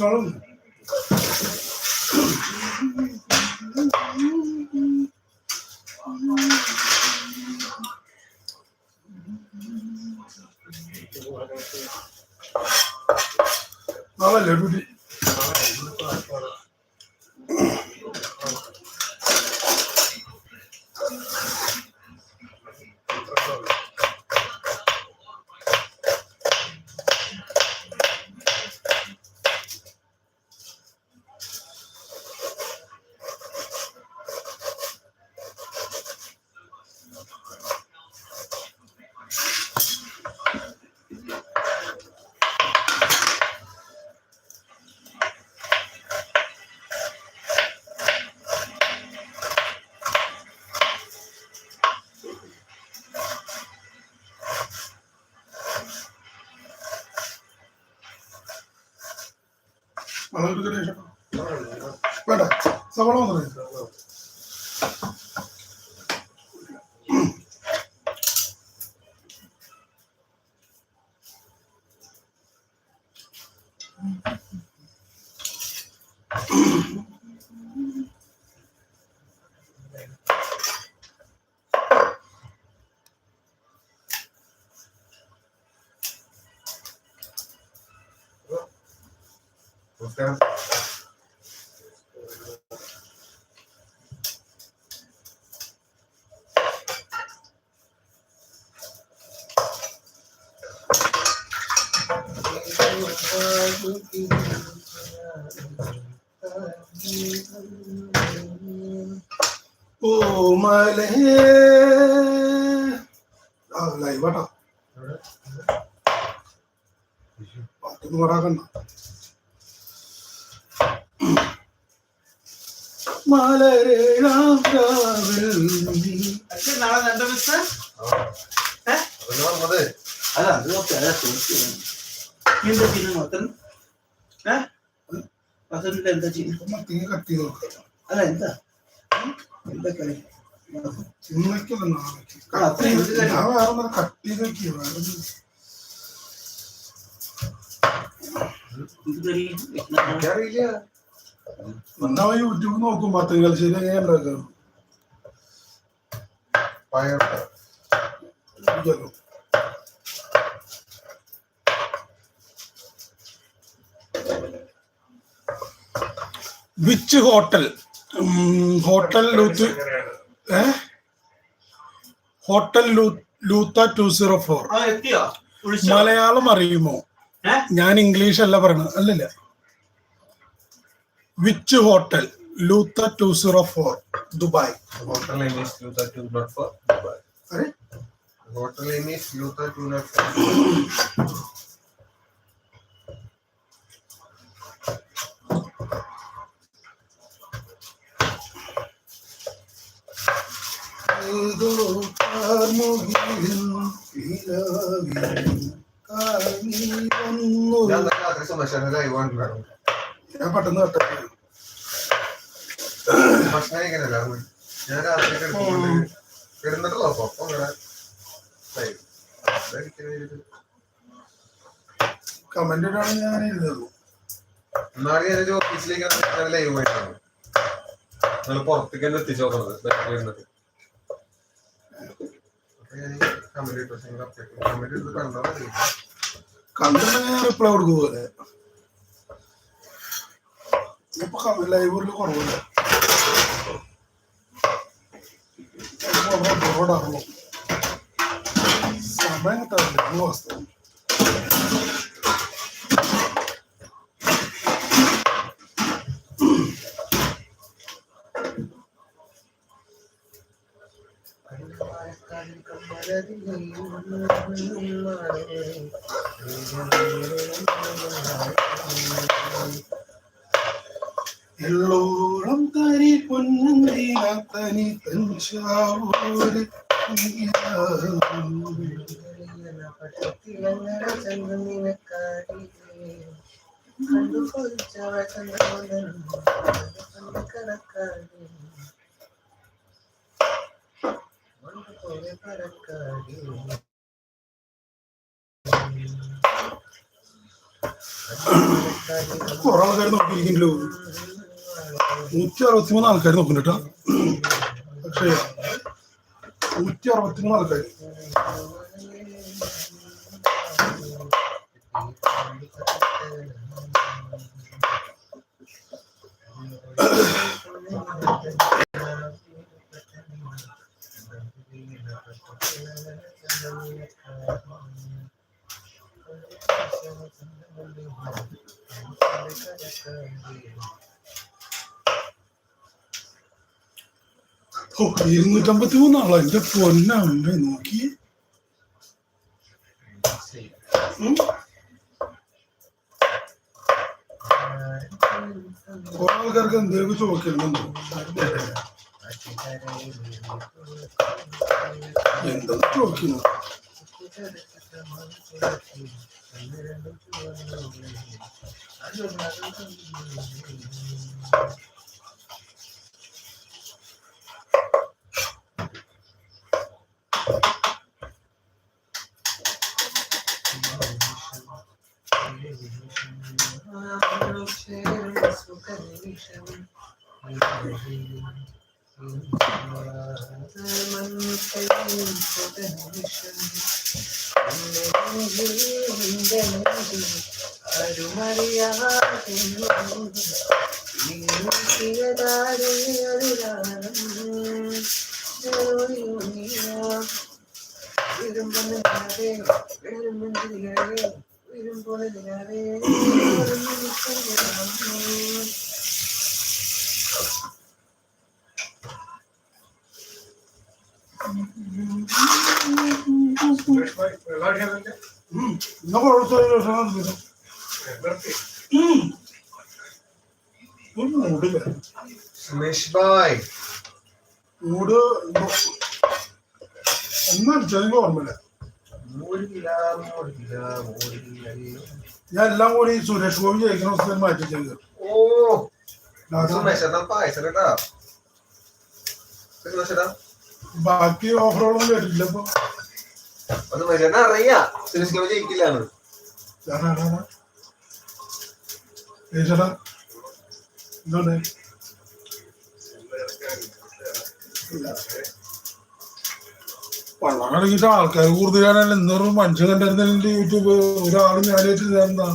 വെറുതെ ലൈവാട്ടാ പാട്ടൊന്നും പാടാക്കണ്ട മലരേഴാം അല്ല അത് ചോദിച്ചത്. എന്താ ചെയ്യുന്നത് മൊത്തം? ഏ? വസന്തിൽ എന്താ ചെയ്യുന്നത് അല്ല എന്താ? എന്താ കളി? നോക്കും മത്തങ്ങ ശരി എങ്ങനെ ഉണ്ടാക്കാം പയർ ഇരിക്കാലോ. വിച്ച് ഹോട്ടൽ ഹോട്ടൽ ലൂത്ത് ഹോട്ടൽ ലൂത്ത ടു സീറോ ഫോർ മലയാളം അറിയുമോ? ഞാൻ ഇംഗ്ലീഷ് അല്ല പറയണത് അല്ലല്ല. Which hotel ലൂത്ത two zero four Dubai. Hotel ലൂത്ത two four Dubai. Hotel എമീസ് ലൂത്ത ടു നോട്ട് ഫോർ സുമേഷന്റെ ലൈവ് കണ്ടിട്ടുണ്ടായിരുന്നു ഞാൻ പെട്ടെന്ന് ഭക്ഷണം കഴിക്കാനല്ല ഞാൻ രാത്രി കിടക്കുന്നുണ്ട്. കിടന്നിട്ടുള്ളൂ അപ്പൊ അപ്പൊ ഇങ്ങനെ live. അതായിരിക്കും ഇത്. കമന്റ് ഇടാണ് ഞാൻ ഇരുന്നത്. എന്നാണ് ഞാൻ ഒരു ഓഫീസിലേക്ക് ഞാൻ ലൈവ് ആയിട്ടാണ്. നിങ്ങൾ പുറത്തേക്ക് തന്നെ എത്തിച്ചു നോക്കുന്നത് ഞാൻ കമന്റ് ഇട്ടു കമന്റ് കണ്ടാൽ മതി. കണ്ടിട്ടുണ്ടെങ്കിൽ റിപ്ലൈ കൊടുക്കും പോലെ ഇപ്പൊ ലൈബ്രറിയിൽ കുറവില്ല ബോർഡാണല്ലോ സമയം എള്ളോളം തരി പൊന്നന്തിന തനി തഞ്ചാവൂര് കുറെ ആൾക്കാർ നോക്കിയിരിക്കണ്ടല്ലോ നൂറ്റി അറുപത്തി മൂന്ന് ആൾക്കാർ നോക്കുന്നുണ്ട് കേട്ടോ. പക്ഷേ നൂറ്റി അറുപത്തി മൂന്ന് ആൾക്കാർ ഇരുന്നൂറ്റമ്പത്തി മൂന്നാളോ എന്റെ പൊന്നമ്മ നോക്കി. കുറെ ആൾക്കാർക്ക് എന്തെങ്കിലും ചോദിക്കുന്നുണ്ടോ എന്താ ചോദിക്കുന്നു விரும்புகிறே விரும்புகிறே விரும்புகிறே ഇന്ന കുഴപ്പമില്ല മൂടില്ല സുമേഷ് ബായ് മൂട് ഓർമ്മയില്ല മൂടില്ല മൂടില്ല. മൂടില്ല ഞാൻ എല്ലാം കൂടി സുരേഷ് ഗോപി ജയിക്കുന്ന അവസ്ഥയിൽ മാറ്റി ചെയ്തു ഓ സുമേഷ് ബാക്കി ഓഫറുകളൊന്നും കേട്ടില്ല ഇപ്പൊ. അത് മനുഷ്യനെ അറിയാ. സുരേഷ് ഗോപി ജയിക്കില്ലാന്ന്. വള്ളം ആൾക്കാർ കൂടുതൽ ഇന്നൊരു മനുഷ്യൻ കണ്ടിരുന്നില്ല യൂട്യൂബ്. ഒരാൾ ഞാനായിട്ട് എന്താ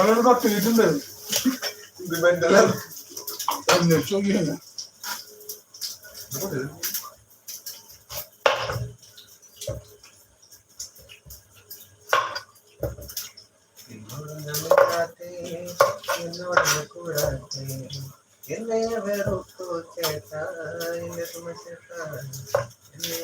അങ്ങനെ തട്ടിയിട്ടുണ്ട്. ഇത് മെന്റലാണ് അന്വേഷിച്ച് നോക്കിയാണ് എന്നെ വെറുത്തു ചേട്ടാ എന്നെ സുമേഷേട്ടാ എന്നെ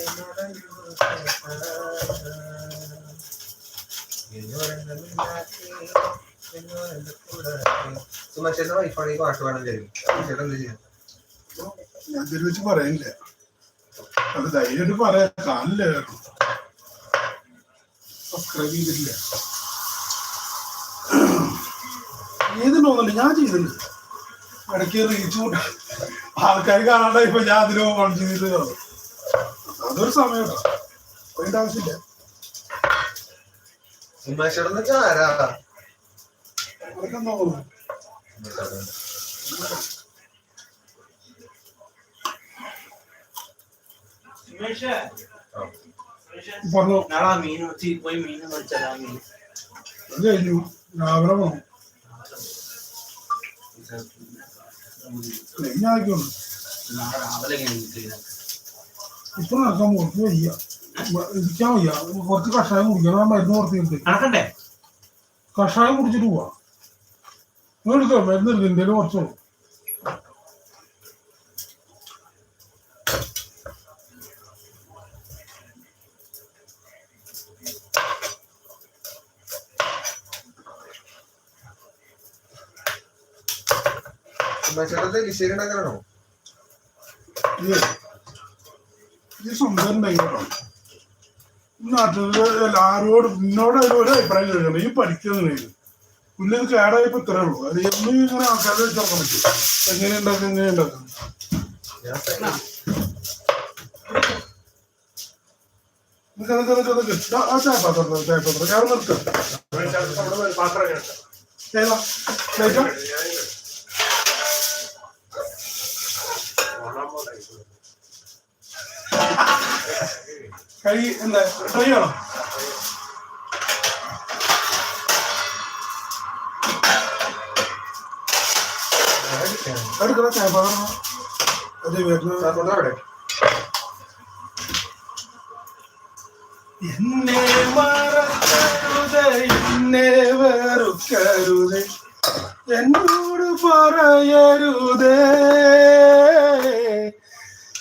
സുമേഷേട്ടന്റെ വൈഫാണ് ഈ പാട്ട് പാടാൻ ഞാൻ ഇതിൽ വെച്ച് അത് ധൈര്യമായിട്ട് പറയാം. കാണില്ല സബ്സ്ക്രൈബ് ചെയ്തിട്ടില്ല? ഞാൻ ചെയ്തിട്ടുണ്ട്. ഇടയ്ക്ക് റീച്ച് കൂട്ട. ആൾക്കാർ കാണാണ്ട ഇപ്പൊ ഞാൻ അതിന് ഓൺ ചെയ്തിട്ട് കാണും. അതൊരു സമയം അതിന്റെ ആവശ്യമില്ല. സുമേഷേട്ടൻ വെച്ചാൽ ആരാ? അതൊക്കെ പറഞ്ഞു നാളെ മീൻ വെച്ച് പോയി മീൻ മേടിച്ചാൽ ആ മീൻ അത് കഴിഞ്ഞു രാവിലെ ആയിക്കോളും. നാളെ രാവിലെ ഇപ്പൊ നടക്കാൻ പുറത്ത് വയ്യ ഇരിക്കാൻ വയ്യ. കുറച്ച് കഷായം കുടിക്കണം. മരുന്ന് പുറത്ത് കഷായം കുടിച്ചിട്ട് പോവാ. നിങ്ങൾ എടുക്കോ മരുന്ന് എടുക്കും ഇന്ത്യയിൽ കുറച്ചു ചേട്ടന്റെ ലിശ്ശേരി ഉണ്ടാക്കാനാണോ ഇത് ഇത് സ്വന്തം ഉണ്ടായിട്ടോ നാട്ടിൽ എല്ലാരോടും എന്നോട് ഒരു അഭിപ്രായം ചോദിക്കണം ഈ പഠിക്കുന്നില്ല പിന്നെ ഇത് കേടായപ്പോ ഇത്രേ ഉള്ളൂ. അത് എന്നും ഇങ്ങനെ ആൾക്കാരെ വെച്ച് നോക്കാൻ പറ്റും എങ്ങനെ ഉണ്ടാക്കും എങ്ങനെ ഉണ്ടാക്കും ഞാൻ നിനക്ക് നിനക്ക് നിനക്ക് നിനക്ക് ആ ചായപാത്രം ചായപാത്രം കാരണം നിർത്തുക അവിടെ ഒരു പാത്രം കേട്ടോ ഏതാ കഴിക്കാം ഓണം പോലെ കൈ എന്താ? ട്രൈ ചെയ്യണം എടുക്കണ ചായപാത്രം അത് വരുന്നത് എന്നെ മറക്കരുത് എന്നെ വെറുക്കരുത് എന്നോട് പറയരുതേ.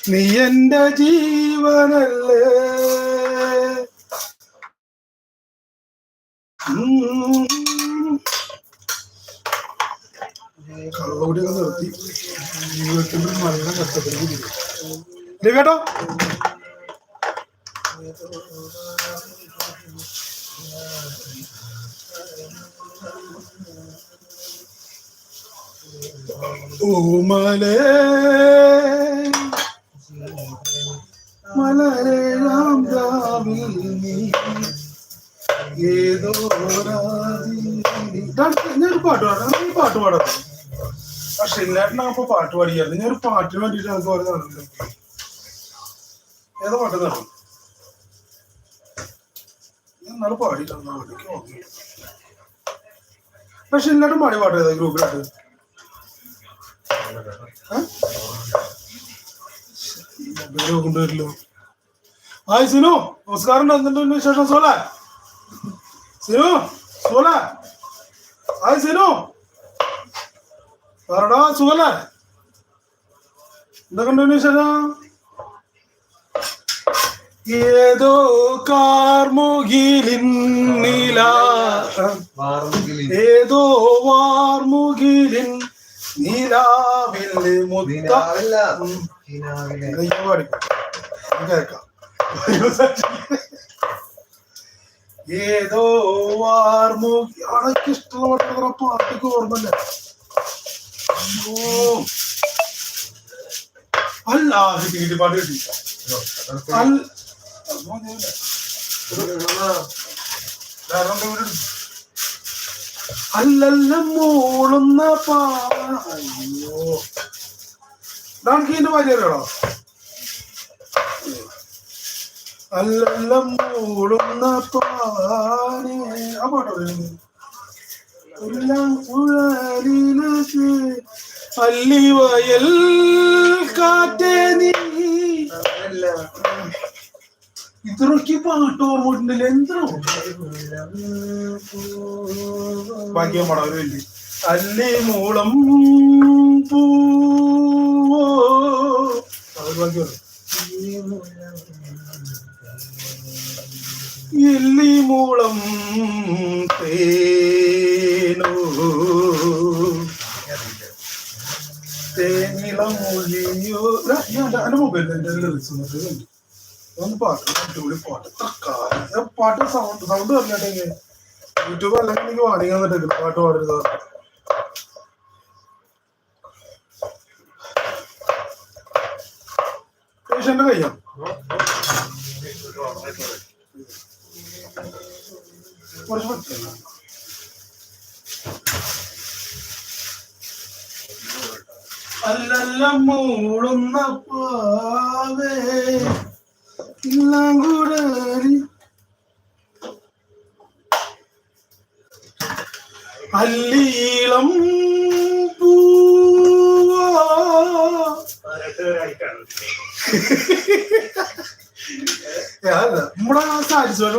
നീ എന്റെ ജീവനല്ലേ. ഉം. കള്ളോടിയൊക്കെ നിർത്തി. നല്ല കേട്ടോ? നീ ഏതോ പാട്ട് പാടാം. പാട്ട് പാടാം. എല്ലാറ്റിനും അപ്പൊ പാട്ട് പാടിയായിരുന്നു. ഞാൻ ഒരു പാട്ടിന് വേണ്ടിട്ട് നമുക്ക് ഓരോ നടന്നില്ല ഏതാ പാട്ട് നടന്നു ഞാൻ പാടിയിട്ടാണ് പക്ഷെ എല്ലാവരും പാടി പാട്ട് ഏതാ ഗ്രൂപ്പിലായിട്ട്. കൊണ്ടുവരില്ലോ. ഹായ് സിനു. നമസ്കാരം എന്തുണ്ട് വിശേഷം? സോല സിനു സോല ഹായ് സിനു. പറടാ സുഖല്ലേ? എന്തൊക്കെയുണ്ട് വിശേഷം? ഏതോ കാർമുകിലിൻ നില. ഏതോ വാർമുകിലിൻ നിലാവിൽ മുത്ത കേൾക്കാം. ഏതോ വാർമുകി ആളൊക്കെ ഇഷ്ടമുള്ള ഓർമ്മല്ലേ. അല്ല കിട്ടി പാട്ട് കിട്ടി? അല്ലല്ല മൂളുന്ന പാ അയ്യോ ഡാൻകീന്റെ ഭാര്യയാണോ അല്ലല്ല മൂളുന്ന പാനെ ആ പാട്ടോ എല്ലാം കുഴലിലേക്ക് അല്ലിവയൽ കാറ്റേ നീ. ഇത്രയ്ക്ക് പാട്ട് ഓർമ്മയിട്ടില്ല എന്തോ? ഭാഗ്യം പടം വലിയ അല്ലി മൂളം പൂവോ? അതൊരു ഭാഗ്യമാണ് എല്ലി മൂളം തേനോ തേനിളം മൊഴിയോ ഞാൻ മൊബൈലിൽ എന്റെ ലിറിക്സ് ഒന്ന് പാട്ട് അടിപൊളി പാട്ട്. കാലം. പാട്ട് സൗണ്ട് സൗണ്ട് പറഞ്ഞിട്ടെങ്കിൽ യൂട്യൂബ് അല്ലെങ്കിൽ എനിക്ക് വാണിങ് വന്നിട്ട് പാട്ട് പാടരുത് പേഷ്യന്റെ കയ്യോ? കുറച്ച് പറ്റില്ല അല്ലല്ല മൂളുന്ന പാവേ. എല്ലാം കൂടെ അല്ലീളം നമ്മുടെ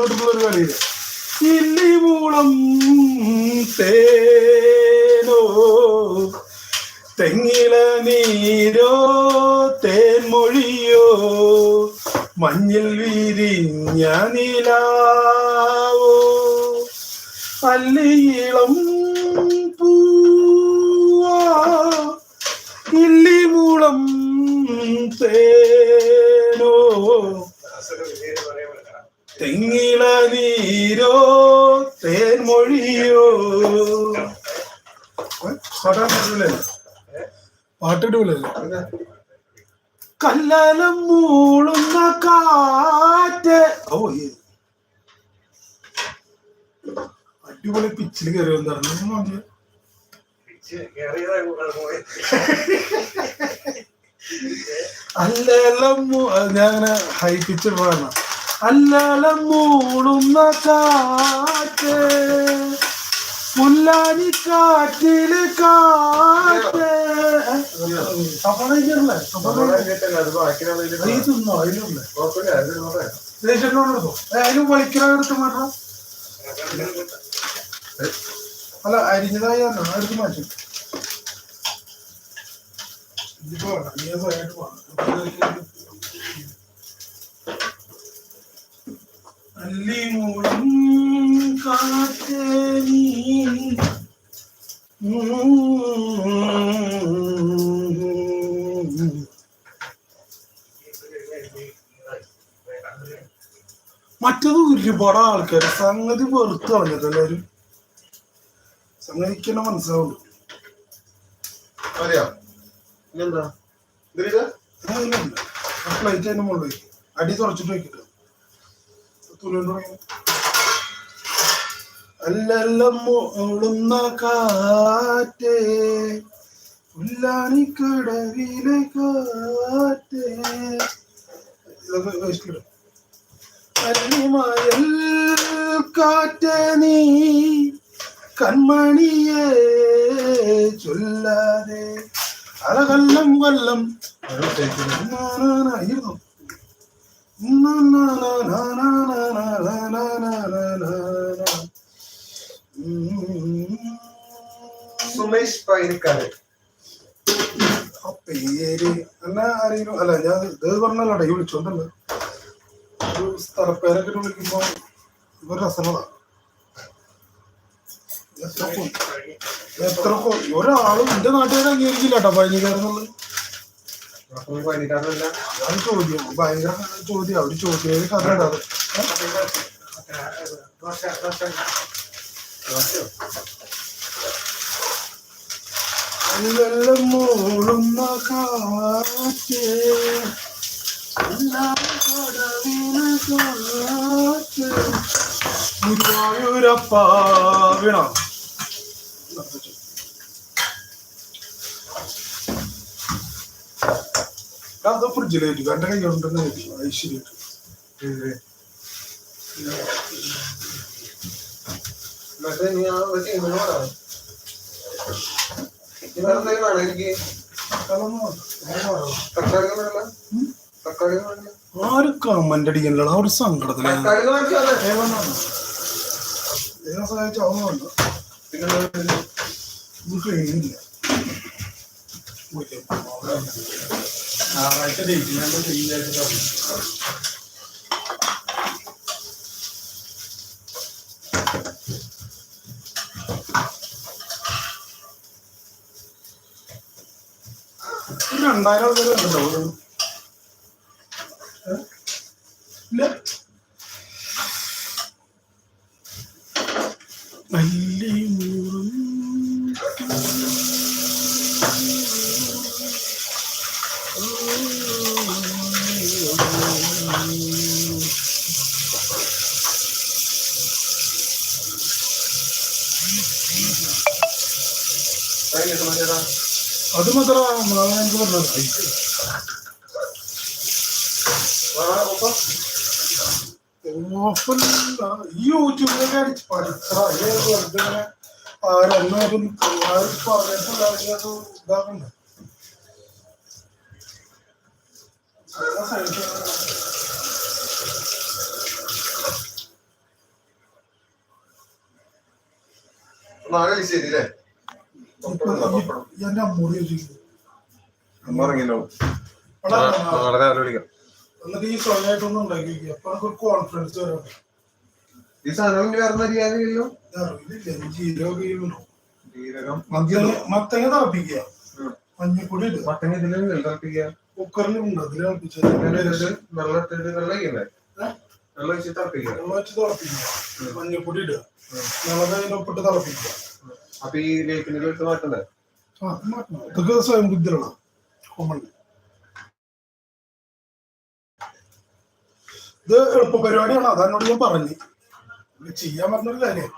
ഒരു കളിയില്ല ഇല്ലി മൂളം തേനോ. തെങ്ങില നീരോ തേൻമൊഴിയോ മഞ്ഞിൽ വിരിഞ്ഞ നിലാവോ? അല്ലിയിളം പൂവാ ഇല്ലിമുളം തേനോ? തെങ്ങിള നീരോ തേൻമൊഴിയോ? പാട്ടാടില്ലേ പാട്ടിടൂലേ കല്ലലം മൂളുന്ന കാറ്റ്. ഓ അടിപൊളി പിച്ചിൽ കയറി പോയി. അല്ലലം ഞാൻ ഹൈ പിച്ച് പറഞ്ഞ അല്ലലം മൂളുന്ന കാറ്റ്. മുല്ലാനി കാറ്റിൽ കാറ്റ്. അല്ല അരിഞ്ഞതായി എടുത്ത് മാറ്റും. ഇതിപ്പോ കാറ്റേ നീ. മറ്റത് ഒരുപാട് ആൾക്കാർ സംഗതി വെറുത്ത് കളഞ്ഞത് എല്ലാവരും സംഗതിക്ക് തന്നെ മനസ്സിലാവുള്ളൂ. പ്ലേറ്റ് അതിന്റെ മുകളിൽ അടി തുറച്ചിട്ട് വെക്കിട്ട് അല്ലെല്ലാം മൂളുന്ന കാറ്റേ ഉല്ലാണിക്കടവിലെ കാറ്റേ. അരുമയൽ കാറ്റേ നീ കൺമണിയെ ചൊല്ലാതെ. അലകല്ലം കൊല്ലം അത് ഉദ്ദേശിക്കുന്നു. ആയിരുന്നു സുമേഷ് പൈനക്കാട് ആ പേര് എന്നാ ആരെങ്കിലും അല്ല ഞാൻ ഇത് പറഞ്ഞല്ലോ ഈ വിളിച്ചോണ്ടല്ലോ ഒരു സ്ഥലപ്പേരൊക്കെ വിളിക്കുമ്പോ ഇവർ രസങ്ങളാ എത്ര ഒരാളും എന്റെ നാട്ടുകാരെ അംഗീകരിക്കില്ല കേട്ടോ പഴനിക്കാരെന്നുള്ളത് ചോദ്യം ഭയങ്കര ചോദ്യം അവർ ചോദ്യം കഥ ഇടാതെ ദോശ ദോശ അല്ലെല്ലാം മൂളുന്ന കാറ്റ്. ഗുരുവായൂരപ്പ വീണ? അത് ഫ്രിഡ്ജിലേക്ക് എന്റെ കൈ കൊണ്ടെന്ന് ഐശ്വര്യ മറ്റേ ഞാൻ ആ ഒരു വേറെ എന്തെങ്കിലും വേണോ. എനിക്ക്? തക്കാളി ഒന്നും തക്കാളി വേണ്ട? ആര് കമന്റ് അടിക്കണല്ലോ ആ ഒരു സങ്കടത്തിലാണ് തക്കാളി ഒന്നും വേണ്ട സാറേ. ദൈവം സഹായിച്ചാവുന്നുണ്ട് പിന്നെ കഴിയുന്നില്ല ഞായറാഴ്ച ഡേറ്റ് ഞാൻ ചെയ്യാൻ ഒരു രണ്ടായിരം അത് മാത്രമാണ് എനിക്ക് പറഞ്ഞത്. ഈ യൂട്യൂബിലൊക്കെ അടിച്ച് ഇത് വെറുതെ ആരെന്നാരും ആരും പറഞ്ഞിട്ടില്ല അത് ഇതാക്കണ്ട നാളെ ശരി അല്ലേ? കോൺഫിഡൻസ് വരാം ഈ സാധനം വേറെ ജീരകം മത്തങ്ങ തിളപ്പിക്കുക. മഞ്ഞപ്പൊടി മത്തങ്ങ ഇതിലും തിളപ്പിക്കുക. കുക്കറിൽ ഉണ്ട് അതിൽ തിളപ്പിച്ചത് വെള്ളം ഇട്ടിട്ട് വെള്ളം ഒഴിക്കണ്ടേ വെള്ളം ഒഴിച്ച് തിളപ്പിക്കുക വെള്ളം വെച്ച് തിളപ്പിക്കുക മഞ്ഞപ്പൊടി ഇടുക. മുളക് അതിന്റെ ഒപ്പിട്ട് തിളപ്പിക്കുക. അപ്പൊ ഈ മാറ്റണ്ടേ അത്. ഇതൊക്കെ സ്വയം ബുദ്ധിയുള്ള കോമൺ ഇത് എളുപ്പ പരിപാടിയാണ് അതന്നോട് ഞാൻ പറഞ്ഞു. ചെയ്യാൻ പറഞ്ഞൊരു കാര്യം.